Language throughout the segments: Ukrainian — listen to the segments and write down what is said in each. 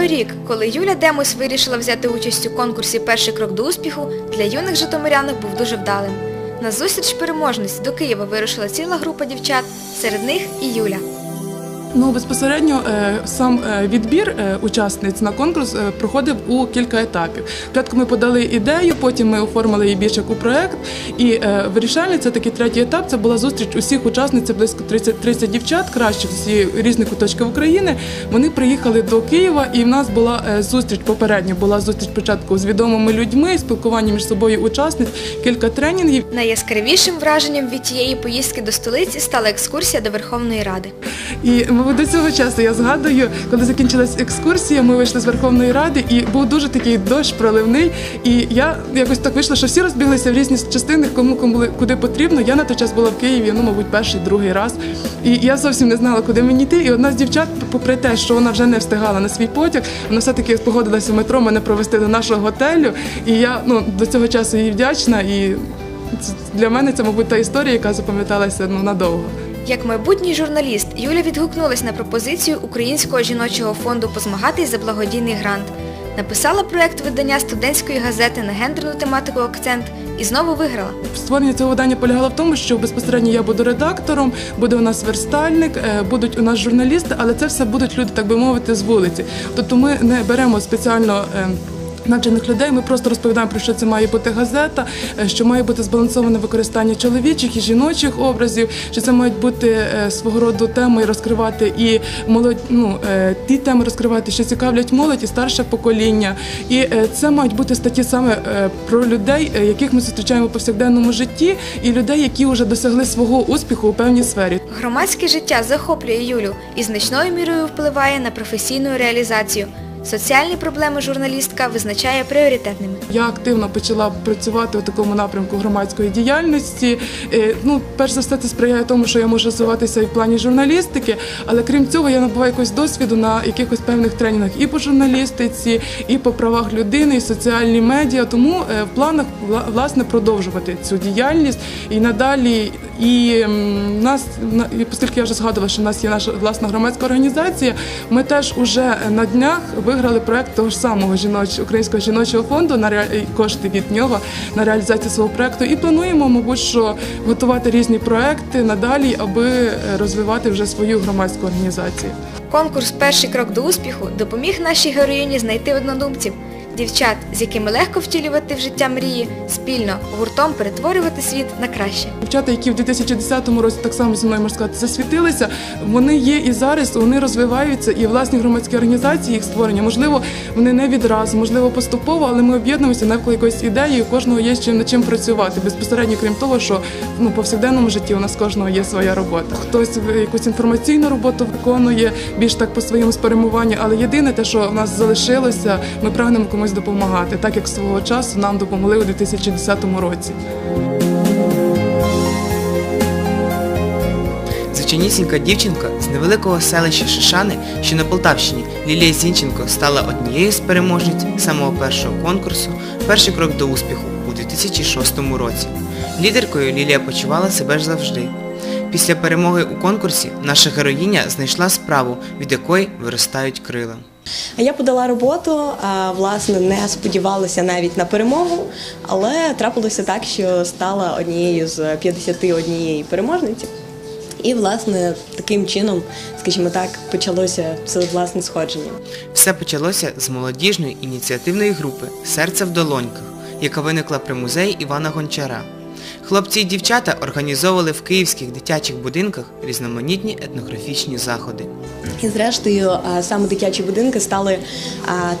Той рік, коли Юля Демус вирішила взяти участь у конкурсі Перший крок до успіху, для юних житомирянок був дуже вдалим. На зустріч переможниць до Києва вирушила ціла група дівчат, серед них і Юля. Ну безпосередньо е, сам е, відбір е, учасниць на конкурс проходив у кілька етапів. Спочатку ми подали ідею, потім ми оформили її більше як у проект. І вирішальний це такий третій етап. Це була зустріч усіх учасниць, це близько 30, 30 дівчат, кращих з різних куточків України. Вони приїхали до Києва, і в нас була зустріч попередня. Була зустріч спочатку з відомими людьми, спілкування між собою учасниць, кілька тренінгів. Найяскравішим враженням від тієї поїздки до столиці стала екскурсія до Верховної Ради. І ми до цього часу я згадую, коли закінчилась екскурсія, ми вийшли з Верховної Ради, і був дуже такий дощ проливний. І я якось так вийшла, що всі розбіглися в різні частини, кому кому куди потрібно. Я на той час була в Києві, ну мабуть, перший, другий раз. І я зовсім не знала, куди мені йти. І одна з дівчат, попри те, що вона вже не встигала на свій потяг, вона все-таки погодилася в метро мене провести до нашого готелю. І я ну до цього часу їй вдячна. І для мене це, мабуть, та історія, яка запам'яталася ну надовго. Як майбутній журналіст, Юля відгукнулась на пропозицію Українського жіночого фонду позмагатись за благодійний грант. Написала проект видання студентської газети на гендерну тематику акцент і знову виграла. Створення цього видання полягало в тому, що безпосередньо я буду редактором, буде у нас верстальник, е, будуть у нас журналісти, але це все будуть люди, так би мовити, з вулиці. Тобто ми не беремо спеціально. Навчених людей ми просто розповідаємо про що це має бути газета, е, що має бути збалансоване використання чоловічих і жіночих образів, що це мають бути е, свого роду теми розкривати і молодь, ну е, ті теми розкривати, що цікавлять молодь і старше покоління. І це мають бути статті саме про людей, яких ми зустрічаємо в повсякденному житті, і людей, які вже досягли свого успіху у певній сфері. Громадське життя захоплює Юлю і значною мірою впливає на професійну реалізацію. Соціальні проблеми журналістка визначає пріоритетними. Я активно почала працювати у такому напрямку громадської діяльності. Е, Ну, перш за все, це сприяє тому, що я можу розвиватися і в плані журналістики, але крім цього, я набуваю якогось досвіду на якихось певних тренінгах і по журналістиці, і по правах людини, і соціальні медіа. Тому е, в планах власне продовжувати цю діяльність і надалі. І нас на- і оскільки я вже згадувала, що в нас є наша власна громадська організація. Ми теж уже на днях виграли проект того ж самого жіночого українського жіночого фонду на ре- кошти від нього на реалізацію свого проекту. І плануємо, мабуть, що готувати різні проекти надалі, аби е, розвивати вже свою громадську організацію. Конкурс Перший крок до успіху допоміг нашій героїні знайти однодумців, дівчат, з якими легко втілювати в життя мрії, спільно, гуртом перетворювати світ на краще. Дівчата, які в 2010 році так само зі мною можна сказати, засвітилися, вони є і зараз, вони розвиваються, і власні громадські організації їх створення. Можливо, вони не відразу, можливо, поступово, але ми об'єднуємося навколо якоїсь ідеї, у кожного є чим над чим працювати. Безпосередньо, крім того, що ну, повсякденному житті у нас кожного є своя робота. Хтось якусь інформаційну роботу виконує більш так по своєму спрямуванню, але єдине те, що в нас залишилося, ми прагнемо комусь допомагати, так як свого часу нам допомогли у 2010 році. Звичайнісінька дівчинка з невеликого селища Шишани, що на Полтавщині, Лілія Зінченко стала однією з переможниць самого першого конкурсу Перший крок до успіху у 2006 році. Лідеркою Лілія почувала себе ж завжди. Після перемоги у конкурсі наша героїня знайшла справу, від якої виростають крила. Я подала роботу, власне, не сподівалася навіть на перемогу, але трапилося так, що стала однією з 51 переможниць. І, власне, таким чином, скажімо так, почалося це власне сходження. Все почалося з молодіжної ініціативної групи Серце в долоньках, яка виникла при музеї Івана Гончара. Хлопці і дівчата організовували в київських дитячих будинках різноманітні етнографічні заходи. І зрештою, саме дитячі будинки стали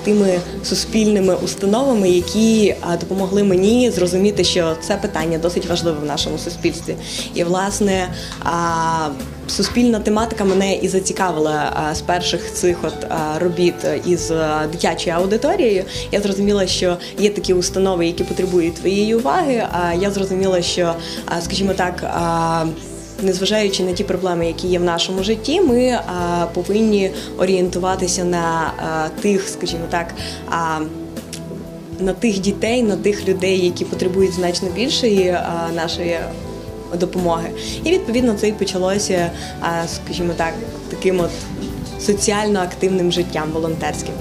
тими суспільними установами, які допомогли мені зрозуміти, що це питання досить важливе в нашому суспільстві. І власне суспільна тематика мене і зацікавила з перших цих от робіт із дитячою аудиторією. Я зрозуміла, що є такі установи, які потребують твоєї уваги. А я зрозуміла, що, скажімо так. Незважаючи на ті проблеми, які є в нашому житті, ми повинні орієнтуватися на тих, скажімо так, на тих дітей, на тих людей, які потребують значно більшої нашої допомоги. І відповідно це і почалося, скажімо так, таким от соціально активним життям волонтерським.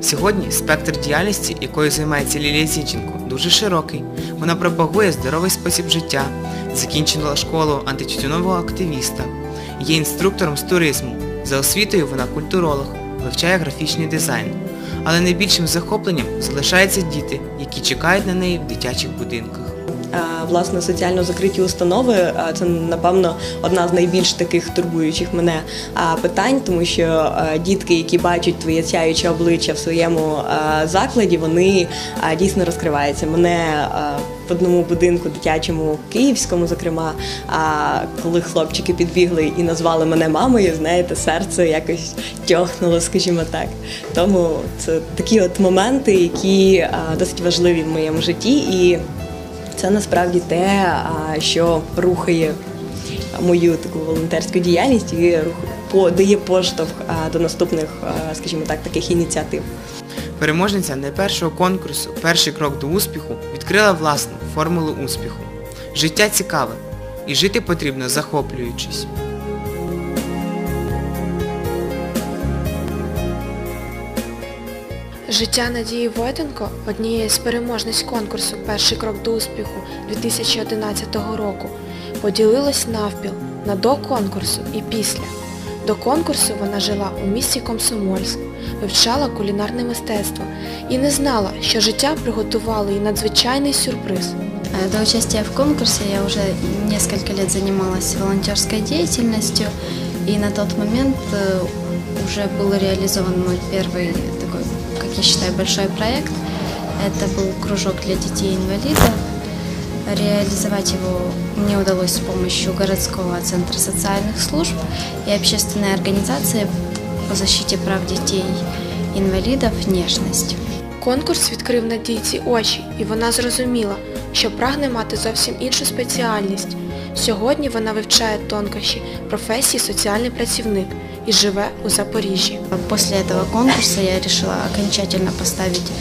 Сьогодні спектр діяльності, якою займається Лілія Зінченко, дуже широкий. Вона пропагує здоровий спосіб життя, закінчила школу антитютюнового активіста, є інструктором з туризму. За освітою вона культуролог, вивчає графічний дизайн. Але найбільшим захопленням залишаються діти, які чекають на неї в дитячих будинках. А, Власне, соціально закриті установи це напевно одна з найбільш таких турбуючих мене питань, тому що дітки, які бачать твоє сяюче обличчя в своєму закладі, вони дійсно розкриваються. Мене в одному будинку дитячому київському, зокрема, а коли хлопчики підбігли і назвали мене мамою, знаєте, серце якось тьохнуло, скажімо так. Тому це такі от моменти, які досить важливі в моєму житті і. Це насправді те, що рухає мою таку волонтерську діяльність і дає поштовх до наступних, скажімо так, таких ініціатив. Переможниця найпершого конкурсу Перший крок до успіху відкрила власну формулу успіху. Життя цікаве, і жити потрібно захоплюючись. Життя Надії Войтенко, однієї з переможниць конкурсу Перший крок до успіху 2011 року, поділилось навпіл на до конкурсу і після. До конкурсу вона жила у місті Комсомольськ, вивчала кулінарне мистецтво і не знала, що життя приготувало їй надзвичайний сюрприз. Э, До участия в конкурсе я уже несколько лет занималась волонтерской деятельностью, и на тот момент э, уже был реализован мой первый такой, как я считаю, большой проект. Это был кружок для детей-инвалидов. Реализовать его мне удалось с помощью городского центра социальных служб и общественной организации по защите прав детей-инвалидов «Нежность». Конкурс відкрив Надійці очі, і вона зрозуміла, що прагне мати зовсім іншу спеціальність. Сьогодні вона вивчає тонкощі професії соціальний працівник і живе у Запоріжжі. После этого конкурса я решила окончательно поставить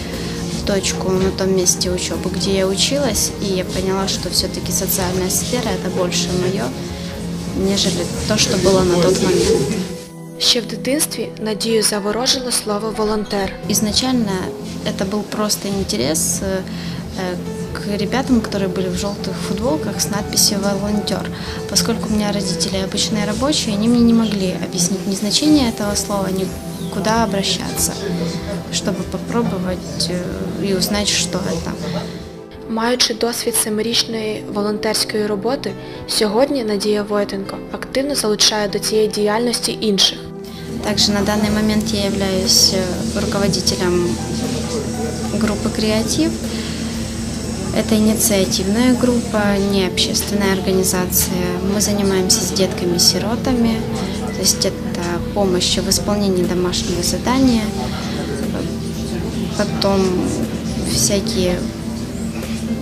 точку на том месте учебы, где я училась, и я поняла, что все-таки социальная сфера – это больше мое, нежели то, что было на тот момент. Ще в дитинстві Надію заворожило слово волонтер. Изначально это был просто интерес э, э, к ребятам, которые были в желтых футболках с надписью «волонтер». Поскольку у меня родители обычные рабочие, они мне не могли объяснить ни значение этого слова, ни куда обращаться, чтобы попробовать э, и узнать, что это. Маючи досвід семирічної волонтерської роботи, сьогодні Надія Войтенко активно залучає до цієї діяльності інших. Также на данный момент я являюсь э, руководителем группы «Креатив». Это инициативная группа, не общественная организация. Мы занимаемся с детками-сиротами, то есть это помощь в исполнении домашнего задания, потом всякие,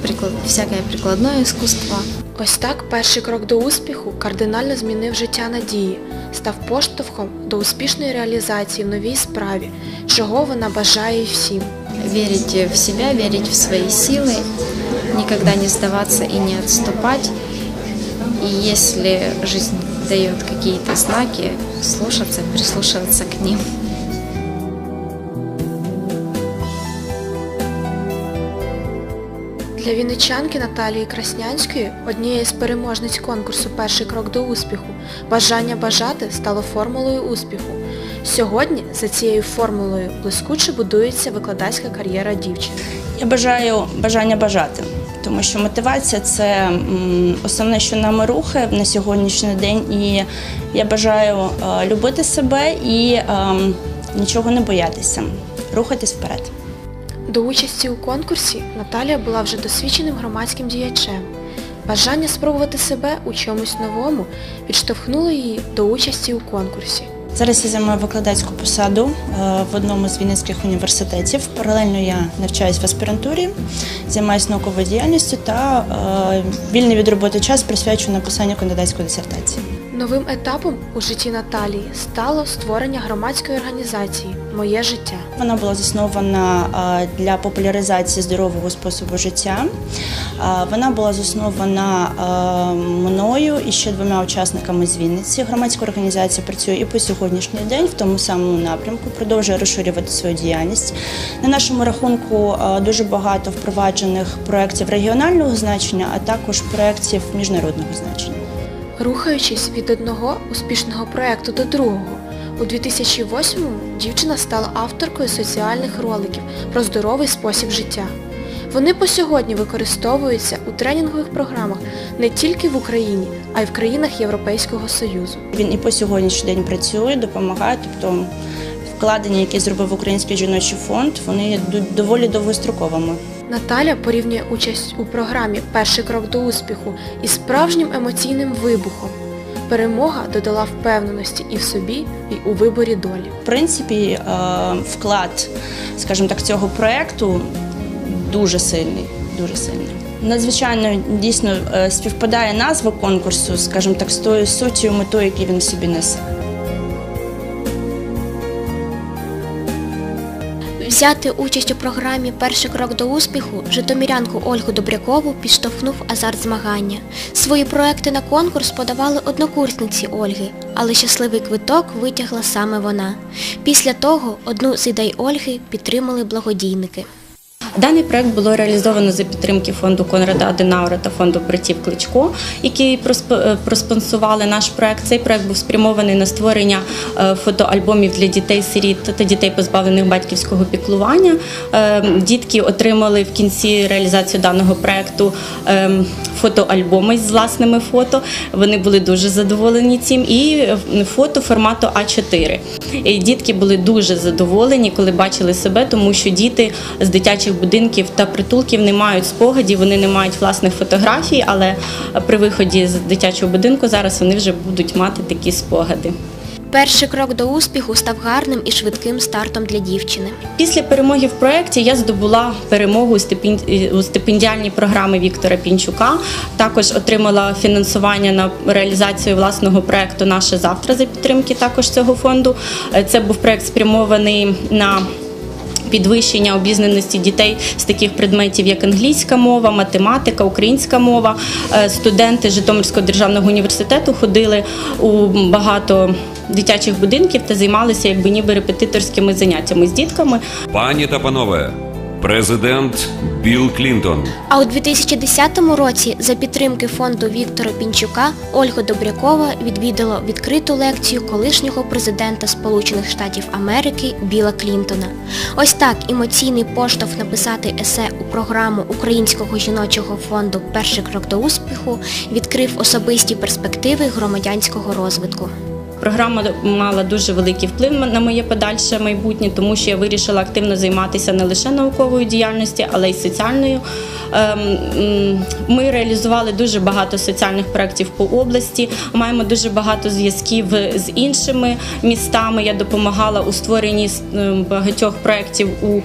приклад- всякое прикладное искусство. Ось так перший крок до успіху кардинально змінив життя Надії, став поштовхом до успішної реалізації в новій справі, чого вона бажає всім. верить в себя, верить в свои силы, никогда не сдаваться и не отступать. И если жизнь дает какие-то знаки, слушаться, прислушиваться к ним. Для вінничанки Наталії Краснянської, однієї з переможниць конкурсу Перший крок до успіху, бажання бажати стало формулою успіху. Сьогодні за цією формулою блискуче будується викладацька кар'єра дівчини. Я бажаю бажання бажати, тому що мотивація це основне, що нами рухає на сьогоднішній день. І я бажаю е, любити себе і е, нічого не боятися, рухатись вперед. До участі у конкурсі Наталія була вже досвідченим громадським діячем. Бажання спробувати себе у чомусь новому підштовхнуло її до участі у конкурсі. Зараз я займаю викладацьку посаду е, в одному з Вінницьких університетів. Паралельно я навчаюсь в аспірантурі, займаюся науковою діяльністю та е, вільний від роботи час присвячую написанню кандидатської дисертації. Новим етапом у житті Наталії стало створення громадської організації Моє життя. Вона була заснована для популяризації здорового способу життя. Вона була заснована мною і ще двома учасниками з Вінниці. Громадська організація працює і по сьогоднішній день в тому самому напрямку, продовжує розширювати свою діяльність. На нашому рахунку дуже багато впроваджених проєктів регіонального значення, а також проєктів міжнародного значення. Рухаючись від одного успішного проєкту до другого, у 2008-му дівчина стала авторкою соціальних роликів про здоровий спосіб життя. Вони по сьогодні використовуються у тренінгових програмах не тільки в Україні, а й в країнах Європейського Союзу. Він і по сьогоднішній день працює, допомагає. Тобто вкладення, які зробив Український жіночий фонд, вони є доволі довгостроковими. Наталя порівнює участь у програмі Перший крок до успіху із справжнім емоційним вибухом. Перемога додала впевненості і в собі, і у виборі долі. В принципі, е, вклад, скажімо так, цього проекту дуже сильний. Дуже сильний. Надзвичайно дійсно е, співпадає назва конкурсу, скажімо так, з тою суттю метою, які він собі несе. Взяти участь у програмі Перший крок до успіху житомирянку Ольгу Добрякову підштовхнув азарт змагання. Свої проекти на конкурс подавали однокурсниці Ольги, але щасливий квиток витягла саме вона. Після того одну з ідей Ольги підтримали благодійники. Даний проект було реалізовано за підтримки фонду Конрада Аденаура та фонду братів Кличко, які е, проспонсували наш проект. Цей проект був спрямований на створення е, фотоальбомів для дітей-сиріт та дітей, позбавлених батьківського піклування. Е, Дітки отримали в кінці реалізацію даного проекту е, фотоальбоми з власними фото. Вони були дуже задоволені цим. І фото формату А4. І Дітки були дуже задоволені, коли бачили себе, тому що діти з дитячих будинків та притулків не мають спогадів, вони не мають власних фотографій, але при виході з дитячого будинку зараз вони вже будуть мати такі спогади. Перший крок до успіху став гарним і швидким стартом для дівчини. Після перемоги в проєкті я здобула перемогу у стипендіальній програмі Віктора Пінчука. Також отримала фінансування на реалізацію власного проєкту Наше завтра за підтримки також цього фонду. Е, Це був проєкт спрямований на Підвищення обізнаності дітей з таких предметів, як англійська мова, математика, українська мова. Е, Студенти Житомирського державного університету ходили у багато дитячих будинків та займалися якби ніби репетиторськими заняттями з дітками. Пані та панове, президент Білл Клінтон. А у 2010 році за підтримки фонду Віктора Пінчука Ольга Добрякова відвідала відкриту лекцію колишнього президента Сполучених Штатів Америки Біла Клінтона. Ось так емоційний поштовх написати есе у програму Українського жіночого фонду Перший крок до успіху відкрив особисті перспективи громадянського розвитку. Програма мала дуже великий вплив на моє подальше майбутнє, тому що я вирішила активно займатися не лише науковою діяльністю, але й соціальною. Ем, Ми реалізували дуже багато соціальних проєктів по області. Маємо дуже багато зв'язків з іншими містами. Я допомагала у створенні багатьох проєктів у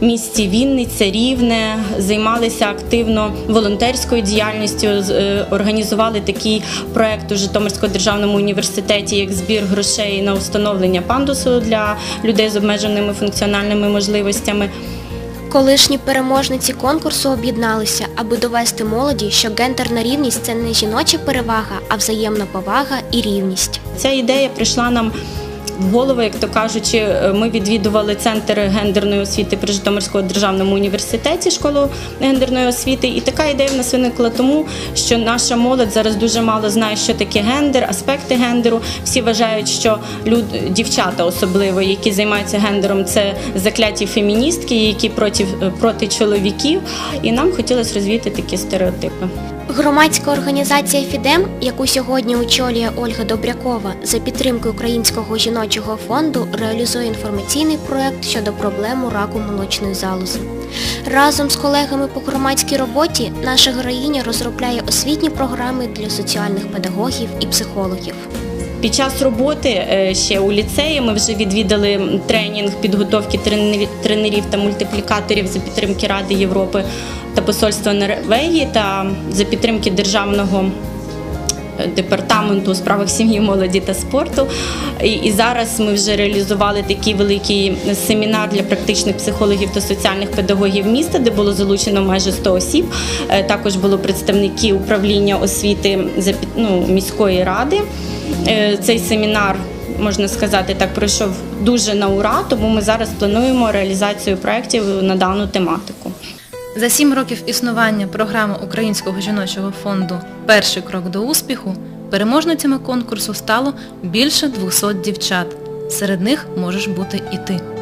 місті Вінниця, Рівне, займалися активно волонтерською діяльністю, е, організували такий проект у Житомирському державному університеті, як збір грошей на встановлення пандусу для людей з обмеженими функціональними можливостями. Колишні переможниці конкурсу об'єдналися, аби довести молоді, що гендерна рівність це не жіноча перевага, а взаємна повага і рівність. Ця ідея прийшла нам в голову, як то кажучи, е, ми відвідували центр гендерної освіти при Житомирському державному університеті, школу гендерної освіти. І така ідея в нас виникла тому, що наша молодь зараз дуже мало знає, що таке гендер, аспекти гендеру. Всі вважають, що люд, дівчата, особливо, які займаються гендером, це закляті феміністки, які проти, проти чоловіків. І нам хотілося розвіяти такі стереотипи. Громадська організація Фідем, яку сьогодні очолює Ольга Добрякова, за підтримки Українського жіночого фонду реалізує інформаційний проект щодо проблеми раку молочної залози. Разом з колегами по громадській роботі наша героїня розробляє освітні програми для соціальних педагогів і психологів. Під час роботи е, ще у ліцеї ми вже відвідали тренінг підготовки тренерів та мультиплікаторів за підтримки Ради Європи та Посольства Норвегії та за підтримки державного департаменту у справах сім'ї, молоді та спорту. І, і зараз ми вже реалізували такий великий семінар для практичних психологів та соціальних педагогів міста, де було залучено майже 100 осіб. Е, Також було представники управління освіти ну, міської ради. Е, Цей семінар можна сказати, так пройшов дуже на ура, тому ми зараз плануємо реалізацію проєктів на дану тематику. За сім років існування програми Українського жіночого фонду Перший крок до успіху переможницями конкурсу стало більше 200 дівчат. Серед них можеш бути і ти.